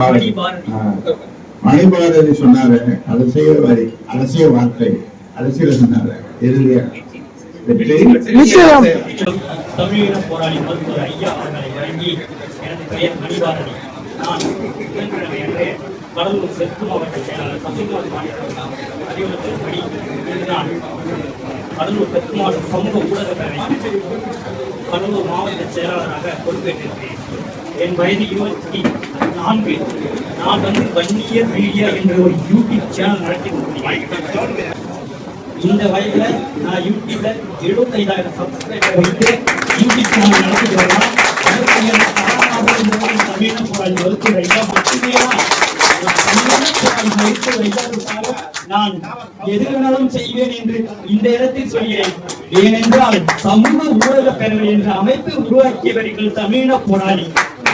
மணி பாரதி மணிபாரதி சொன்னாரு அரசியல் வரி அரசியல் வார்த்தை. அரசியல சொன்னாரு இறுதியா வெற்றி. நிச்சயம். தமிழீழ போராளி மருத்துவர் ஐயா அவர்களை வழங்கி எனது பெயர் மணிபாரதி. நான் புதன்கிழமை அன்று கடலூர் தெற்கு மாவட்ட செயலாளர் சசிகுமார் மாநில அறிவுறுத்தல்படி இன்று நான் கடலூர் தெற்கு மாவட்ட சமூக ஊடக பேரவை கடலூர் மாவட்ட செயலாளராக பொறுப்பேற்றிருக்கிறேன். என் வயது இருபத்தி நான்கு. நான் வந்து வன்னியர் மீடியா என்ற ஒரு யூடியூப் சேனல் நடத்தி கொண்டிருக்கிறேன். இந்த வயதுல நான் யூடியூப்ல எழுபத்தைந்தாயிரம் சப்ஸ்கிரைபர் வைத்து யூடியூப் சேனல் நடத்தி வரலாம் அதற்கு இந்த போராளி மருத்துவர் ஐயா மட்டுமே நான் எது வேணாலும் செய்வேன் என்று இந்த இடத்தில் சொல்கிறேன். ஏனென்றால் சமூக ஊடக பேரவை என்ற அமைப்பை உருவாக்கியவர்கள் தமிழ போராளி.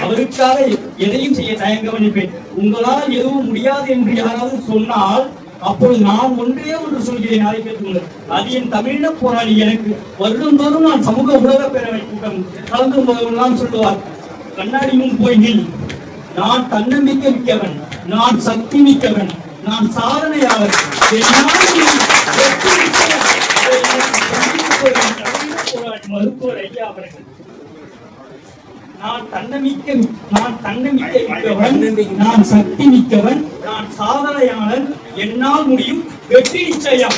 அவருக்காக எதையும் செய்ய தயங்க நிற்பேன் உங்களால் எதுவும் முடியாது என்று யாராவது சொன்னால் அப்பொழுது நான் ஒன்றே ஒன்று சொல்கிறேன் நாளை கேட்டுக்கொள்ளுங்கள். அது என் தமிழ போராளி எனக்கு வருடந்தோறும் நான் சமூக உலக பேரவை கூட்டம் கலந்து போதெல்லாம் சொல்லுவார் கண்ணாடி முன் போய் நில். நான் தன்னம்பிக்கை மிக்கவன். நான் சக்தி மிக்கவன். நான் சாதனையாளர் மருத்துவர் ஐயா அவர்கள் நான் தன்னமிக்க நான் தன்னமிக்கை மிக்கவன். நான் சக்தி மிக்கவன். நான் சாதனையாளன். என்னால் முடியும் வெற்றி நிச்சயம்.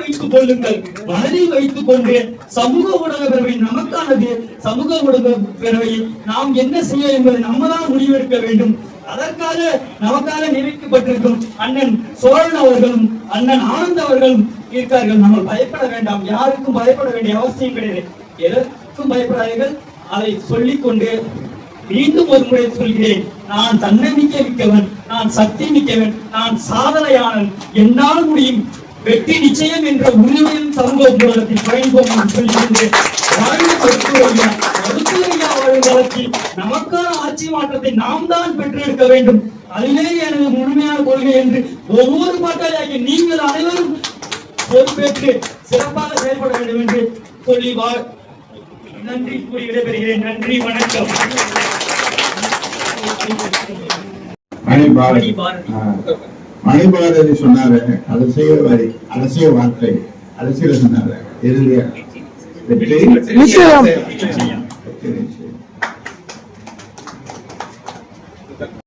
வைத்துக் கொள்ளுங்கள். மனதில் வைத்துக் கொண்டு சமூக ஊடக பேரவை நமக்கானது. சமூக ஊடக பேரவையை நாம் என்ன செய்ய என்பதை நம்ம தான் முடிவெடுக்க வேண்டும். அதற்காக நமக்காக நியமிக்கப்பட்டிருக்கும் அண்ணன் சோழன் அவர்களும் அண்ணன் ஆனந்த் அவர்களும் இருக்கார்கள் நம்ம பயப்பட வேண்டாம். யாருக்கும் பயப்பட வேண்டிய அவசியம் கிடையாது. எதற்கும் பயப்படாதீர்கள். அதை சொல்லிக்கொண்டு மீண்டும் ஒரு முறை சொல்கிறேன். நான் தன்னம்பிக்கை மிக்கவன் நான் சக்தி மிக்கவன் நான் சாதனையாளன். என்னால் முடியும். வெற்றி நிச்சயம் என்ற உரிமையின் சமூக ஊடகத்தில் பயன்போம் என்று வாழ்ந்த மருத்துவரையா மருத்துவரையா நமக்கான ஆட்சி மாற்றத்தை நாம் தான் பெற்றெடுக்க வேண்டும். அதிலே எனது முழுமையான கொள்கை என்று ஒவ்வொரு பாட்டாளியாகிய நீங்கள் அனைவரும் பொறுப்பேற்று சிறப்பாக செயல்பட வேண்டும் என்று சொல்லி நன்றி கூறி விடைபெறுகிறேன். நன்றி வணக்கம். மணிபாரதி. சொன்னாரு அரசியல் வரி அரசியல் வார்த்தை அரசியல சொன்னாரு. இறுதியா வெற்றி. நிச்சயம். வெற்றி நிச்சயம்.